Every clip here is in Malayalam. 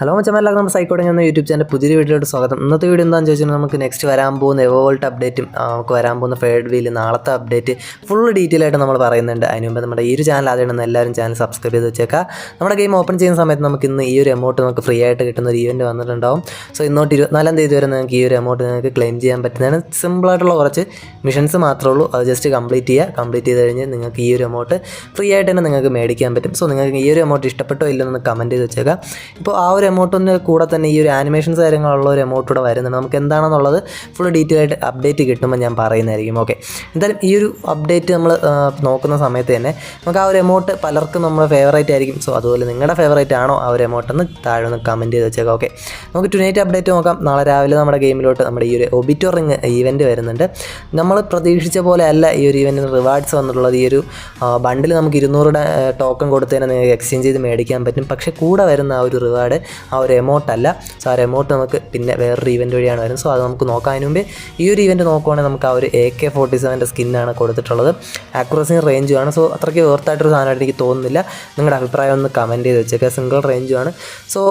ഹലോ മച്ചമാരെല്ലാം നമ്മുടെ സൈക്കോടെ എന്ന യൂട്യൂബ് ചാനൽ പുതിയ വീഡിയോയിലോട്ട് സ്വാഗതം. ഇന്നത്തെ വീഡിയോ എന്താണെന്ന് ചോദിച്ചാൽ നമുക്ക് നെക്സ്റ്റ് വരാൻ പോകുന്ന എവോൾട്ട് അപ്ഡേറ്റും നമുക്ക് വരാൻ പോകുന്ന ഫേഡ് വീൽ നാളത്തെ അപ്ഡേറ്റ് ഫുൾ ഡീറ്റെയിൽ ആയിട്ട് നമ്മൾ പറയുന്നുണ്ട്. അതിന് മുമ്പ് നമ്മുടെ ഈ ഒരു ചാനൽ ആദ്യമാണ് എല്ലാവരും ചാനൽ സബ്സ്ക്രൈബ് ചെയ്ത് വെച്ചേക്കാം നമ്മുടെ ഗെയിം ഓപ്പൺ ചെയ്യുന്ന സമയത്ത് നമുക്ക് ഇന്ന് ഈ ഒരു എമൗണ്ട് നമുക്ക് ഫ്രീ ആയിട്ട് കിട്ടുന്ന ഒരു ഇവന്റ് വന്നിട്ടുണ്ടാവും. സോ ഇന്നോട്ട് ഇരുപത്തിനാലാം തീയതി വരെ നിങ്ങൾക്ക് ഈ ഒരു എമൗണ്ട് നിങ്ങൾക്ക് ക്ലെയിം ചെയ്യാൻ പറ്റുന്നതാണ്. സിമ്പിളായിട്ടുള്ള കുറച്ച് മിഷൻസ് മാത്രമേ ഉള്ളൂ. അത് ജസ്റ്റ് കംപ്ലീറ്റ് ചെയ്യുക. കംപ്ലീറ്റ് ചെയ്ത് കഴിഞ്ഞ് നിങ്ങൾക്ക് ഈ ഒരു എമൗണ്ട് ഫ്രീ ആയിട്ട് തന്നെ നിങ്ങൾക്ക് മേടിക്കാൻ പറ്റും. സോ നിങ്ങൾക്ക് ഈ ഒരു എമൗണ്ട് ഇഷ്ടപ്പെട്ടോ ഇല്ലെന്ന് കമന്റ് ചെയ്ത് വെച്ചേക്കാം ഇപ്പോൾ ആ ഒരു എമൗണ്ടിന്റെ കൂടെ തന്നെ ഈ ഒരു ആനിമേഷൻസ് കാര്യങ്ങളുള്ള ഒരു എമൗണ്ട് കൂടെ വരുന്നുണ്ട്. നമുക്ക് എന്താണെന്നുള്ളത് ഫുൾ ഡീറ്റെയിൽ ആയിട്ട് അപ്ഡേറ്റ് കിട്ടുമ്പോൾ ഞാൻ പറയുന്നതായിരിക്കും. ഓക്കെ എന്തായാലും ഈ ഒരു അപ്ഡേറ്റ് നമ്മൾ നോക്കുന്ന സമയത്ത് തന്നെ നമുക്ക് ആ ഒരു എമൗണ്ട് പലർക്കും നമ്മുടെ ഫേവറേറ്റ് ആയിരിക്കും. സോ അതുപോലെ നിങ്ങളുടെ ഫേവറേറ്റ് ആണോ ആ ഒരു എമൗണ്ട് എന്ന് താഴെ ഒന്ന് കമന്റ് ചെയ്ത് വെച്ചേക്കാം. ഓക്കെ നമുക്ക് ടുനൈറ്റ് അപ്ഡേറ്റ് നോക്കാം. നാളെ രാവിലെ നമ്മുടെ ഗെയിമിലോട്ട് നമ്മുടെ ഈ ഒരു ഒബിറ്റോ റിങ് ഈവന്റ് വരുന്നുണ്ട്. നമ്മൾ പ്രതീക്ഷിച്ച പോലെ അല്ല ഈ ഒരു ഈവന്റിന് റിവാർഡ്സ് വന്നിട്ടുള്ളത്. ഈ ഒരു ബണ്ടിൽ നമുക്ക് ഇരുന്നൂറുടെ ടോക്കൺ കൊടുത്തതിനെ നിങ്ങൾക്ക് എക്സ്ചേഞ്ച് ചെയ്ത് മേടിക്കാൻ പറ്റും. പക്ഷേ കൂടെ വരുന്ന ആ ഒരു റിവാർഡ് ആ ഒരു എമൗണ്ട് അല്ല. സോ ആ ഒരു എമൗണ്ട് നമുക്ക് പിന്നെ വേറൊരു ഇവന്റ് വഴിയാണ് വരുന്നത്. സോ അത് നമുക്ക് നോക്കാം. അതിന് മുമ്പേ ഈ ഒരു ഇവന്റ് നോക്കുവാണെങ്കിൽ നമുക്ക് ആ ഒരു എ കെ ഫോർട്ടി സെവന്റെ സ്കിന്നാണ് കൊടുത്തിട്ടുള്ളത്. ആക്യുറസിയും റേഞ്ചുമാണ് സോ അത്രയ്ക്ക് വേർത്തായിട്ടൊരു സാധനമായിട്ട് എനിക്ക് തോന്നുന്നില്ല. നിങ്ങളുടെ അഭിപ്രായം ഒന്ന് കമന്റ് ചെയ്ത് വെച്ചേക്കുക സിംഗിൾ റേഞ്ചുമാണ് സോ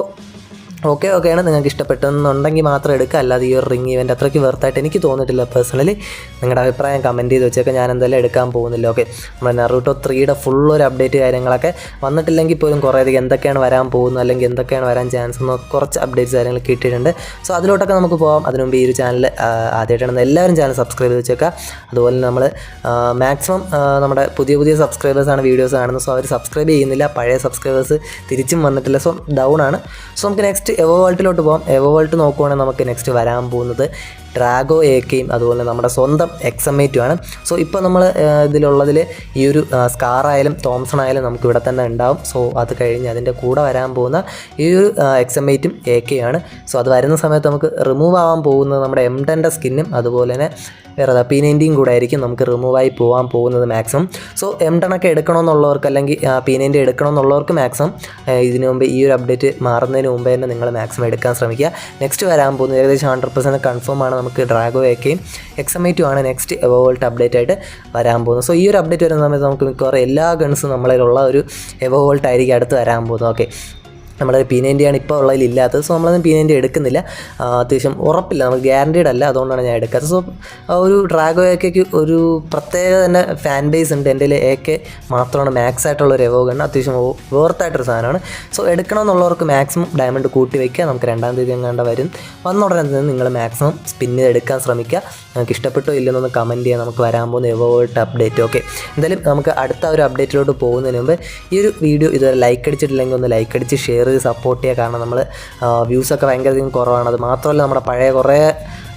ഓക്കെ ഓക്കെയാണ് നിങ്ങൾക്ക് ഇഷ്ടപ്പെട്ടെന്നുണ്ടെങ്കിൽ മാത്രം എടുക്കുക. അല്ലാതെ ഈ ഒരു റിംഗ് ഇവന്റ് അത്രയ്ക്ക് വെർത്തായിട്ട് എനിക്ക് തോന്നിയിട്ടില്ല പേഴ്സണലി നിങ്ങളുടെ അഭിപ്രായം കമന്റ് ചെയ്ത് വെച്ചേക്കാം. ഞാൻ എന്തായാലും എടുക്കാൻ പോകുന്നില്ല. ഓക്കെ നമ്മുടെ നെറൂട്ടോ ത്രീയുടെ ഫുൾ ഒരു അപ്ഡേറ്റ് കാര്യങ്ങളൊക്കെ വന്നിട്ടില്ലെങ്കിൽ പോലും കുറേ അധികം എന്തൊക്കെയാണ് വരാൻ പോകുന്നത് അല്ലെങ്കിൽ എന്തൊക്കെയാണ് വരാൻ ചാൻസ് എന്ന് കുറച്ച് അപ്ഡേറ്റ്സ് കാര്യങ്ങൾ കിട്ടിയിട്ടുണ്ട്. സോ അതിലോട്ടൊക്കെ നമുക്ക് പോകാം അതിനു മുമ്പ് ഈ ഒരു ചാനൽ ആദ്യമായിട്ടാണ് എല്ലാവരും ചാനൽ സബ്സ്ക്രൈബ് ചെയ്ത് വെച്ചേക്കുക. അതുപോലെ നമ്മൾ മാക്സിമം നമ്മുടെ പുതിയ പുതിയ സബ്സ്ക്രൈബേഴ്സാണ് വീഡിയോസ് കാണുന്നത്. സോ അവർ സബ്സ്ക്രൈബ് ചെയ്യുന്നില്ല. പഴയ സബ്സ്ക്രൈബേഴ്സ് തിരിച്ചും വന്നിട്ടില്ല. സോ ഡൗൺ ആണ്. സോ നമുക്ക് നെക്സ്റ്റ് എവോ വേൾട്ടിലോട്ട് പോകാം എവോ വേൾട്ട് നോക്കുവാണെങ്കിൽ നമുക്ക് നെക്സ്റ്റ് വരാൻ പോകുന്നത്. ഡ്രാഗോ കെയും അതുപോലെ നമ്മുടെ സ്വന്തം എക്സമേറ്റും ആണ്. സോ ഇപ്പോൾ നമ്മൾ ഇതിലുള്ളതിൽ ഈ ഒരു സ്കാർ ആയാലും തോംസൺ ആയാലും നമുക്ക് ഇവിടെ തന്നെ ഉണ്ടാവും. സോ അത് കഴിഞ്ഞ് അതിന്റെ കൂടെ വരാൻ പോകുന്ന ഈ ഒരു എക്സമേറ്റും എ കെ ആണ്. സോ അത് വരുന്ന സമയത്ത് നമുക്ക് റിമൂവ് ആവാൻ പോകുന്നത് നമ്മുടെ എം ടെന്റെ സ്കിന്നും അതുപോലെ തന്നെ വേറെ പി നയന്റീൻ കൂടെ ആയിരിക്കും നമുക്ക് റിമൂവായി പോകാൻ പോകുന്നത് മാക്സിമം സോ എം ടെണൊക്കെ എടുക്കണമെന്നുള്ളവർക്ക് അല്ലെങ്കിൽ പി നയന്റി എടുക്കണമെന്നുള്ളവർക്ക് മാക്സിമം ഇതിനു മുമ്പ് ഈ ഒരു അപ്ഡേറ്റ് മാറുന്നതിന് മുമ്പേ തന്നെ നിങ്ങൾ മാക്സിമം എടുക്കാൻ ശ്രമിക്കുക. നെക്സ്റ്റ് വരാൻ പോകുന്നത് ഏകദേശം ഹൺഡ്രഡ് പെർസെന്റ് കൺഫേം ആണ് നമുക്ക് ഡ്രാഗോ എക്കെയും ടു ആണ് നെക്സ്റ്റ് എവോൾട്ട് അപ്ഡേറ്റ് ആയിട്ട് വരാൻ പോകുന്നത്. സോ ഈ ഒരു അപ്ഡേറ്റ് വരുന്ന സമയത്ത് നമുക്ക് മിക്കവാറും എല്ലാ ഗൺസും നമ്മളിലുള്ള ഒരു എവോൾട്ട് ആയിരിക്കും അടുത്ത് വരാൻ പോകുന്നത്. ഓക്കെ നമ്മുടെ പി നയന്റിയാണ് ഇപ്പോൾ ഉള്ളതിൽ ഇല്ലാത്തത്. സോ നമ്മളൊന്നും പി നയന്റി എടുക്കുന്നില്ല. അത്യാവശ്യം ഉറപ്പില്ല. നമുക്ക് ഗ്യാരണ്ടീഡ് അല്ല. അതുകൊണ്ടാണ് ഞാൻ എടുക്കാത്തത്. സോ ഒരു ഡ്രാഗോ എക്കയ്ക്ക് ഒരു പ്രത്യേക തന്നെ ഫാൻ ബേസ് ഉണ്ട്. എന്റെ എ കെ മാത്രമാണ്. മാക്സ് ആയിട്ടുള്ള ഒരു എവോ ഗണ്ണ് അത്യാവശ്യം വേർത്തായിട്ടൊരു സാധനമാണ്. സോ എടുക്കണമെന്നുള്ളവർക്ക് മാക്സിമം ഡയമണ്ട് കൂട്ടി വയ്ക്കുക നമുക്ക് രണ്ടാം തീയതി എങ്ങാണ്ട് വരും. വന്ന ഉടനെ തന്നെ നിങ്ങൾ മാക്സിമം സ്പിൻ എടുക്കാൻ ശ്രമിക്കുക. നിങ്ങൾക്ക് ഇഷ്ടപ്പെട്ടോ ഇല്ലെന്നൊന്ന് കമന്റ് ചെയ്യാം. നമുക്ക് വരാൻ പോകുന്ന എവോട്ട് അപ്ഡേറ്റ് ഓക്കെ എന്തായാലും നമുക്ക് അടുത്ത ഒരു അപ്ഡേറ്റിലോട്ട് പോകുന്നതിന് മുമ്പ് ഈ ഒരു വീഡിയോ ഇതുവരെ ലൈക്ക് അടിച്ചിട്ടില്ലെങ്കിൽ ഒന്ന് ലൈക്ക് അടിച്ച് ഷെയർ ചെയ്ത് സപ്പോർട്ട് ചെയ്യുക കാരണം നമ്മൾ വ്യൂസൊക്കെ ഭയങ്കര അധികം കുറവാണ്. അത് മാത്രമല്ല നമ്മുടെ പഴയ കുറേ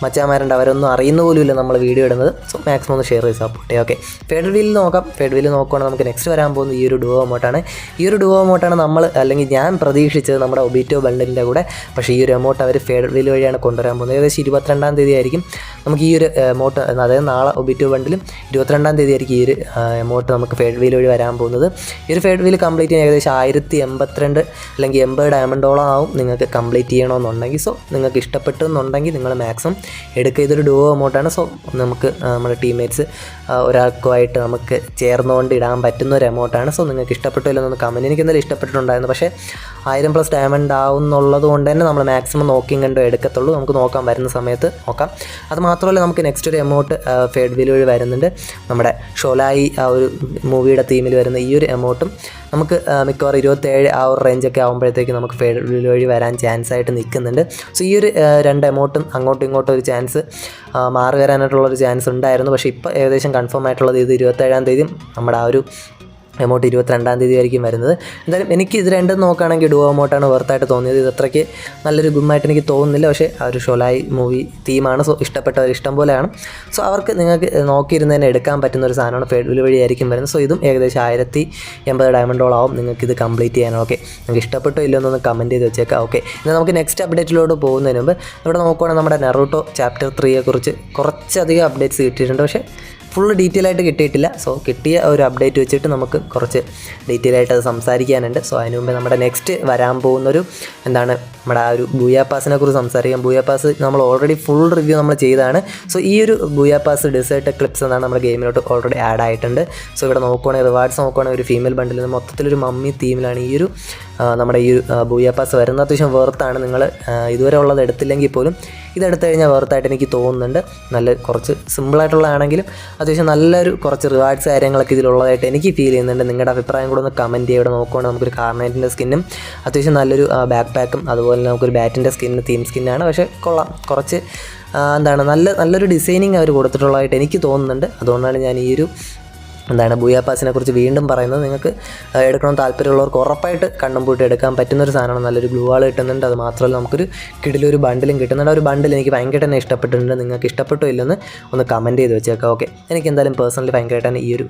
മച്ചാമാരുണ്ട് അവരൊന്നും അറിയുന്ന പോലുമില്ല നമ്മൾ വീഡിയോ ഇടുന്നത്. സോ മാക്സിമം ഒന്ന് ഷെയർ ചെയ്ത് സപ്പോർട്ട് ചെയ്യുക ഓക്കെ ഫെഡ് വീൽ നോക്കാം. ഫെഡ് വീൽ നോക്കുകയാണെങ്കിൽ നമുക്ക് നെക്സ്റ്റ് വരാൻ പോകുന്നത് ഈ ഒരു ഡുവോ എമൗട്ടാണ് ഈ ഒരു ഡുവോ എമൗട്ടാണ് നമ്മൾ അല്ലെങ്കിൽ ഞാൻ പ്രതീക്ഷിച്ചത് നമ്മുടെ ഒബിറ്റോ ബണ്ടിന്റെ കൂടെ. പക്ഷേ ഈ ഒരു എമൗണ്ട് അവർ ഫെഡ് വീൽ വഴിയാണ് കൊണ്ടുവരാൻ പോകുന്നത്. ഏകദേശം ഇരുപത്തിരണ്ടാം തീയതി ആയിരിക്കും. നമുക്ക് ഈ ഒരു എമൗണ്ട് അതായത് നാളെ ഒബിറ്റു ബണ്ടിലും ഇരുപത്തിരണ്ടാം തീയതി ആയിരിക്കും ഈ ഒരു എമൗണ്ട് നമുക്ക് ഫേഡ് വീൽ വഴി വരാൻ പോകുന്നത്. ഈ ഒരു ഫേഡ് വീൽ കംപ്ലീറ്റ് ചെയ്യാൻ ഏകദേശം ആയിരത്തി എൺപത്തിരണ്ട് അല്ലെങ്കിൽ എൺപത് ഡയമണ്ടോളം ആവും നിങ്ങൾക്ക് കംപ്ലീറ്റ് ചെയ്യണമെന്നുണ്ടെങ്കിൽ. സോ നിങ്ങൾക്ക് ഇഷ്ടപ്പെട്ടു എന്നുണ്ടെങ്കിൽ നിങ്ങൾ മാക്സിമം എടുക്കുക. ഇതൊരു ഡുവോ എമൗണ്ടാണ് സോ നമുക്ക് നമ്മുടെ ടീംമേറ്റ്സ് ഒരാൾക്കുമായിട്ട് നമുക്ക് ചേർന്നുകൊണ്ട് ഇടാൻ പറ്റുന്ന ഒരു എമൗണ്ടാണ് സോ നിങ്ങൾക്ക് ഇഷ്ടപ്പെട്ടില്ലെന്നൊന്ന് കമന്റ് എനിക്ക് എന്തായാലും ഇഷ്ടപ്പെട്ടിട്ടുണ്ടായിരുന്നു. പക്ഷേ ആയിരം പ്ലസ് ഡയമണ്ട് ആവുന്നുള്ളത് കൊണ്ട് തന്നെ നമ്മൾ മാക്സിമം നോക്കിയും കണ്ടോ എടുക്കത്തുള്ളൂ. നമുക്ക് നോക്കാൻ വരുന്ന സമയത്ത് നോക്കാം. അത് മാത്രമല്ല നമുക്ക് നെക്സ്റ്റ് ഒരു എമൗണ്ട് ഫേഡ് വില വഴി വരുന്നുണ്ട്. നമ്മുടെ ഷോലായി ആ ഒരു മൂവിയുടെ തീമിൽ വരുന്ന ഈ ഒരു എമൗണ്ടും നമുക്ക് മിക്കവാറും ഇരുപത്തേഴ് ആ ഒരു റേഞ്ചൊക്കെ ആകുമ്പോഴത്തേക്ക് നമുക്ക് ഫേഡ് വിൽ വഴി വരാൻ ചാൻസ് ആയിട്ട് നിൽക്കുന്നുണ്ട്. സോ ഈ ഒരു രണ്ട് എമൗണ്ടും അങ്ങോട്ടും ഇങ്ങോട്ടും ഒരു ചാൻസ് മാറി വരാനായിട്ടുള്ളൊരു ചാൻസ് ഉണ്ടായിരുന്നു. പക്ഷേ ഇപ്പോൾ ഏകദേശം കൺഫേം ആയിട്ടുള്ളത് ഇത് ഇരുപത്തേഴാം തീയതി നമ്മുടെ ആ ഒരു എമൗണ്ട് ഇരുപത്തിരണ്ടാം തീയതി ആയിരിക്കും വരുന്നത്. എന്തായാലും എനിക്ക് ഇത് രണ്ടും നോക്കുകയാണെങ്കിൽ ഡുവോ എമൗണ്ടാണ് വെർത്തായിട്ട് തോന്നിയത്. ഇത് അത്രയ്ക്ക് നല്ലൊരു ഗുമ്മായിട്ട് എനിക്ക് തോന്നുന്നില്ല. പക്ഷേ ആ ഒരു ഷൊലായി മൂവി തീമാണ് സോ ഇഷ്ടപ്പെട്ടവർ ഇഷ്ടം പോലെയാണ് സോ അവർക്ക് നിങ്ങൾക്ക് നോക്കിയിരുന്ന് തന്നെ എടുക്കാൻ പറ്റുന്ന ഒരു സാധനമാണ് ഫെഡുവിൽ വഴിയായിരിക്കും വരുന്നത്. സോ ഇതും ഏകദേശം ആയിരത്തി എൺപത് ഡയമണ്ടോളാവും നിങ്ങൾക്ക് ഇത് കംപ്ലീറ്റ് ചെയ്യാൻ. ഓക്കെ നിങ്ങൾക്ക് ഇഷ്ടപ്പെട്ടോ ഇല്ലയോ എന്നൊന്ന് കമന്റ് ചെയ്ത് വെച്ചേക്കാം. ഓക്കെ എന്നാൽ നമുക്ക് നെക്സ്റ്റ് അപ്ഡേറ്റിലോട്ട് പോകുന്നതിന് മുമ്പ് ഇവിടെ നോക്കുവാണെങ്കിൽ നമ്മുടെ നെറൂട്ടോ ചാപ്റ്റർ ത്രീയെക്കുറിച്ച് കുറച്ചധികം അപ്ഡേറ്റ്സ് കിട്ടിയിട്ടുണ്ട്. പക്ഷേ ഫുൾ ഡീറ്റെയിൽ ആയിട്ട് കിട്ടിയിട്ടില്ല. സോ കിട്ടിയ ഒരു അപ്ഡേറ്റ് വെച്ചിട്ട് നമുക്ക് കുറച്ച് ഡീറ്റെയിൽ ആയിട്ട് അത് സംസാരിക്കാനുണ്ട്. സോ അതിന് മുമ്പേ നമ്മുടെ നെക്സ്റ്റ് വരാൻ പോകുന്നൊരു എന്താണ് നമ്മുടെ ആ ഒരു ബൂയാ പാസിനെ കുറിച്ച് സംസാരിക്കാം. ബൂയാ പാസ് നമ്മൾ ഓൾറെഡി ഫുൾ റിവ്യൂ നമ്മൾ ചെയ്താണ് സോ ഈ ഒരു ബൂയാ പാസ് ഡിസേർട്ട് ക്ലിപ്സ് എന്നാണ് നമ്മുടെ ഗെയിമിലോട്ട് ഓൾറെഡി ആഡ് ആയിട്ടുണ്ട്. സോ ഇവിടെ നോക്കുവാണെങ്കിൽ റിവാർഡ്സ് നോക്കുവാണെങ്കിൽ ഒരു ഫീമെയിൽ ബണ്ടിൽ മൊത്തത്തിലൊരു മമ്മി തീമിലാണ് ഈ ഒരു നമ്മുടെ ഈ ബൂയാപ്പാസ് വരുന്ന അത്യാവശ്യം വേർത്താണ് നിങ്ങൾ ഇതുവരെ ഉള്ളത് എടുത്തില്ലെങ്കിൽ പോലും ഇതെടുത്തു കഴിഞ്ഞാൽ വേർത്തായിട്ട് എനിക്ക് തോന്നുന്നുണ്ട്. നല്ല കുറച്ച് സിമ്പിളായിട്ടുള്ളതാണെങ്കിലും അത്യാവശ്യം നല്ലൊരു കുറച്ച് റിവാർഡ്സ് കാര്യങ്ങളൊക്കെ ഇതിലുള്ളതായിട്ട് എനിക്ക് ഫീൽ ചെയ്യുന്നുണ്ട്. നിങ്ങളുടെ അഭിപ്രായം കൂടെ ഒന്ന് കമന്റ് ചെയ്യുക ഇവിടെ നമുക്കൊരു കാർണൈറ്റിന്റെ സ്കിന്നും അത്യാവശ്യം നല്ലൊരു ബാക്ക് പാക്കും അതുപോലെ നമുക്കൊരു ബാറ്റിന്റെ സ്കിന്ന് തീം സ്കിന്നാണ് പക്ഷേ കൊള്ളാം. കുറച്ച് എന്താണ് നല്ല നല്ലൊരു ഡിസൈനിങ് അവർ കൊടുത്തിട്ടുള്ളതായിട്ട് എനിക്ക് തോന്നുന്നുണ്ട്. അതുകൊണ്ടാണ് ഞാൻ ഈ ഒരു എന്താണ് ബൂയാപ്പാസിനെ കുറിച്ച് വീണ്ടും പറയുന്നത്. നിങ്ങൾക്ക് എടുക്കണം താല്പര്യമുള്ളവർക്ക് ഉറപ്പായിട്ട് കണ്ണും പൂട്ടി എടുക്കാൻ പറ്റുന്ന ഒരു സാധനമാണ്. നല്ലൊരു ഗ്ലൂ ആൾ കിട്ടുന്നുണ്ട്. അത് മാത്രമല്ല നമുക്കൊരു കിടിലൊരു ബണ്ടിലും കിട്ടുന്നുണ്ട്. ഒരു ബണ്ടിൽ എനിക്ക് ഭയങ്കരമായിട്ട് തന്നെ ഇഷ്ടപ്പെട്ടിട്ടുണ്ട്. നിങ്ങൾക്ക് ഇഷ്ടപ്പെട്ടോ ഇല്ലെന്ന് ഒന്ന് കമന്റ് ചെയ്ത് വെച്ചേക്കാം. ഓക്കെ എനിക്ക് എന്തായാലും പേഴ്സണലി ഭയങ്കരമായിട്ട് തന്നെ ഈ ഒരു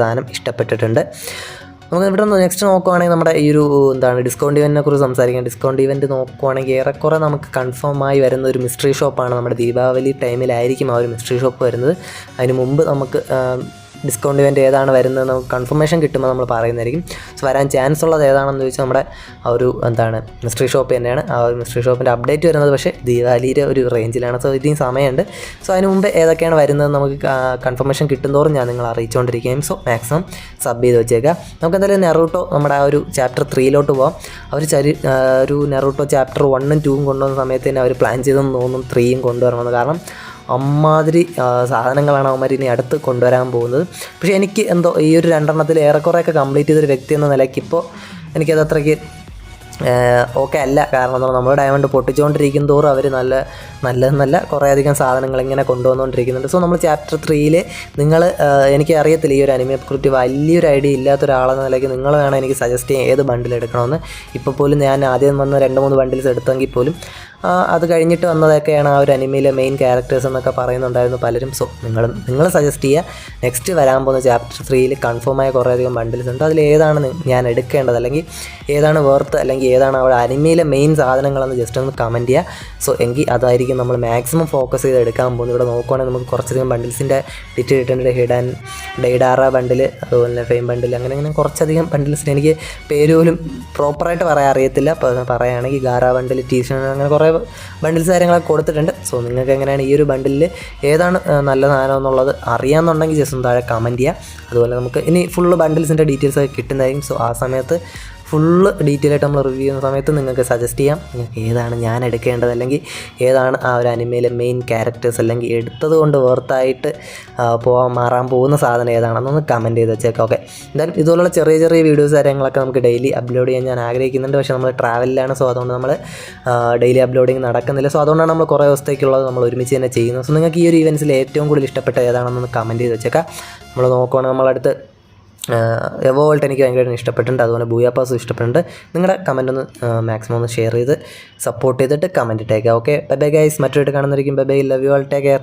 സാധനം ഇഷ്ടപ്പെട്ടിട്ടുണ്ട്. നമുക്ക് ഇവിടെ നിന്ന് നെക്സ്റ്റ് നോക്കുവാണെങ്കിൽ നമ്മുടെ ഈ ഒരു എന്താണ് ഡിസ്കൗണ്ട് ഇവന്റിനെ കുറിച്ച് സംസാരിക്കാം. ഡിസ്കൗണ്ട് ഇവന്റ് നോക്കുവാണെങ്കിൽ ഏറെക്കുറെ നമുക്ക് കൺഫേം ആയി വരുന്ന ഒരു മിസ്റ്ററി ഷോപ്പാണ് നമ്മുടെ ദീപാവലി ടൈമിലായിരിക്കും ആ ഒരു മിസ്റ്ററി ഷോപ്പ് വരുന്നത്. അതിന് മുമ്പ് നമുക്ക് ഡിസ്കൗണ്ട് ഇവന്റ് ഏതാണ് വരുന്നത് നമുക്ക് കൺഫർമേഷൻ കിട്ടുമ്പോൾ നമ്മൾ പറയുന്നതായിരിക്കും. സോ വരാൻ ചാൻസ് ഉള്ളത് ഏതാണെന്ന് ചോദിച്ചാൽ നമ്മുടെ ആ ഒരു എന്താണ് മിസ്റ്ററി ഷോപ്പ് തന്നെയാണ്. ആ ഒരു മിസ്റ്ററി ഷോപ്പിന്റെ അപ്ഡേറ്റ് വരുന്നത് പക്ഷേ ദീപാവലിയുടെ ഒരു റേഞ്ചിലാണ് സോ ഇതിന് സമയമുണ്ട്. സോ അതിന് മുമ്പ് ഏതൊക്കെയാണ് വരുന്നത് നമുക്ക് കൺഫർമേഷൻ കിട്ടുന്നതോറും ഞാൻ നിങ്ങൾ അറിയിച്ചുകൊണ്ടിരിക്കുകയും സോ മാക്സിമം സബ് ചെയ്ത് വെച്ചേക്കാം. നമുക്ക് എന്തായാലും നെറൂട്ടോ നമ്മുടെ ആ ഒരു ചാപ്റ്റർ ത്രീയിലോട്ട് പോകാം അവർ ചരി ഒരു നെറൂട്ടോ ചാപ്റ്റർ വണ്ണും ടൂവും കൊണ്ടുവന്ന സമയത്ത് തന്നെ അവർ പ്ലാൻ ചെയ്തെന്ന് തോന്നും ത്രീയും കൊണ്ടുവരണമെന്ന്. കാരണം അമ്മാതിരി സാധനങ്ങളാണ് അവന്മാർ ഇനി അടുത്ത് കൊണ്ടുവരാൻ പോകുന്നത്. പക്ഷേ എനിക്ക് എന്തോ ഈ ഒരു രണ്ടെണ്ണത്തിൽ ഏറെക്കുറെയൊക്കെ കംപ്ലീറ്റ് ചെയ്തൊരു വ്യക്തി എന്ന നിലയ്ക്ക് ഇപ്പോൾ എനിക്കത് അത്രയ്ക്ക് ഓക്കെ അല്ല. കാരണം എന്താ നമ്മൾ ഡയമണ്ട് പൊട്ടിച്ചുകൊണ്ടിരിക്കും തോറും അവർ നല്ല നല്ല നല്ല കുറേയധികം സാധനങ്ങൾ ഇങ്ങനെ കൊണ്ടുവന്നുകൊണ്ടിരിക്കുന്നുണ്ട് സോ നമ്മൾ ചാപ്റ്റർ ത്രീയിൽ നിങ്ങൾ എനിക്ക് അറിയത്തില്ല ഈ ഒരു അനിമയെ കുറിച്ച്. വലിയൊരു ഐഡിയ ഇല്ലാത്ത ഒരാളെന്ന നിലയ്ക്ക് നിങ്ങൾ വേണം എനിക്ക് സജസ്റ്റ് ചെയ്യാൻ ഏത് ബണ്ടിൽ എടുക്കണമെന്ന്. ഇപ്പോൾ പോലും ഞാൻ ആദ്യം വന്ന് രണ്ട് മൂന്ന് ബണ്ടിൽസ് എടുത്തെങ്കിൽ പോലും അത് കഴിഞ്ഞിട്ട് വന്നതൊക്കെയാണ് ആ ഒരു അനിമയിലെ മെയിൻ ക്യാരക്ടേഴ്സ് എന്നൊക്കെ പറയുന്നുണ്ടായിരുന്നു പലരും. സോ നിങ്ങൾ നിങ്ങൾ സജസ്റ്റ് ചെയ്യുക. നെക്സ്റ്റ് വരാൻ പോകുന്ന ചാപ്റ്റർ ത്രീയിൽ കൺഫേമായ കുറേയധികം ബണ്ടിൽസ് ഉണ്ട്. അതിൽ ഏതാണ് ഞാൻ എടുക്കേണ്ടത്? അല്ലെങ്കിൽ ഏതാണ് വേർത്ത് അല്ലെങ്കിൽ ഏതാണ് അവിടെ അനിമയിലെ മെയിൻ സാധനങ്ങളെന്ന് ജസ്റ്റ് ഒന്ന് കമന്റ് ചെയ്യുക. സോ എങ്കിൽ അതായിരിക്കും നമ്മൾ മാക്സിമം ഫോക്കസ് ചെയ്ത് എടുക്കാൻ പോകുന്നത്. ഇവിടെ നോക്കുവാണെങ്കിൽ നമുക്ക് കുറച്ചധികം ബണ്ടിൽസിന്റെ ഡിറ്റ് കിട്ടുന്നുണ്ട് ഹിഡൻ ഡെയ്ഡാറ ബണ്ടിൽ അതുപോലെ ഫെയിം ബണ്ടിൽ അങ്ങനെ അങ്ങനെ കുറച്ചധികം ബണ്ടിൽസിന് എനിക്ക് പേര് പോലും പ്രോപ്പറായിട്ട് പറയാൻ അറിയത്തില്ല. അപ്പോൾ പറയുകയാണെങ്കിൽ ഗാറ ബണ്ടിൽ ടീഷൻ അങ്ങനെ കുറേ ബണ്ടിൽസ് കാര്യങ്ങളൊക്കെ കൊടുത്തിട്ടുണ്ട്. സോ നിങ്ങൾക്ക് എങ്ങനെയാണ് ഈ ഒരു ബണ്ടിലിൽ ഏതാണ് നല്ല സാധനം എന്നുള്ളത് അറിയാമെന്നുണ്ടെങ്കിൽ ജസ്റ്റ് ഒന്ന് താഴെ കമന്റ് ചെയ്യുക. അതുപോലെ നമുക്ക് ഇനി ഫുള്ള് ബണ്ടിൽസിന്റെ ഡീറ്റെയിൽസ് ഒക്കെ കിട്ടുന്നതായിരിക്കും. സോ ആ സമയത്ത് ഫുള്ള് ഡീറ്റെയിൽ ആയിട്ട് നമ്മൾ റിവ്യൂ ചെയ്യുന്ന സമയത്ത് നിങ്ങൾക്ക് സജസ്റ്റ് ചെയ്യാം. നിങ്ങൾക്ക് ഏതാണ് ഞാൻ എടുക്കേണ്ടത് അല്ലെങ്കിൽ ഏതാണ് ആ ഒരു അനിമയിലെ മെയിൻ ക്യാരക്ടേഴ്സ് അല്ലെങ്കിൽ എടുത്തത് കൊണ്ട് വേർത്തായിട്ട് പോകാൻ മാറാൻ പോകുന്ന സാധനം ഏതാണെന്നൊന്ന് കമന്റ് ചെയ്ത് വെച്ചേക്കാം ഓക്കെ എന്തായാലും ഇതുപോലുള്ള ചെറിയ ചെറിയ വീഡിയോസ് കാര്യങ്ങളൊക്കെ നമുക്ക് ഡെയിലി അപ്ലോഡ് ചെയ്യാൻ ഞാൻ ആഗ്രഹിക്കുന്നുണ്ട്. പക്ഷേ നമ്മൾ ട്രാവലിലാണ് സോ അതുകൊണ്ട് നമ്മൾ ഡെയിലി അപ്ലോഡിങ് നടക്കുന്നില്ല. സോ അതുകൊണ്ടാണ് നമ്മൾ കുറേ ദിവസത്തേക്കുള്ളത് നമ്മൾ ഒരുമിച്ച് തന്നെ ചെയ്യുന്നത്. സോ നിങ്ങൾക്ക് ഈ ഒരു ഇവൻസിൽ ഏറ്റവും കൂടുതൽ ഇഷ്ടപ്പെട്ട ഏതാണെന്നൊന്ന് കമന്റ് ചെയ്ത് വെച്ചേക്കാം. നമ്മൾ നോക്കുവാണെങ്കിൽ നമ്മളടുത്ത് എവോൾട്ട് എനിക്ക് ഭയങ്കരമായിട്ട് ഇഷ്ടപ്പെട്ടിട്ടുണ്ട്. അതുപോലെ ബൂയാപ്പാസും ഇഷ്ടപ്പെട്ടിട്ടുണ്ട്. നിങ്ങളുടെ കമന്റ് ഒന്ന് മാക്സിമം ഒന്ന് ഷെയർ ചെയ്ത് സപ്പോർട്ട് ചെയ്തിട്ട് കമന്റ് ഇട്ടേക്കാം. ഓക്കെ ബൈ ബൈ ഗൈസ് മറ്റൊരു കാണുന്നതായിരിക്കും. Bye bye love you all take care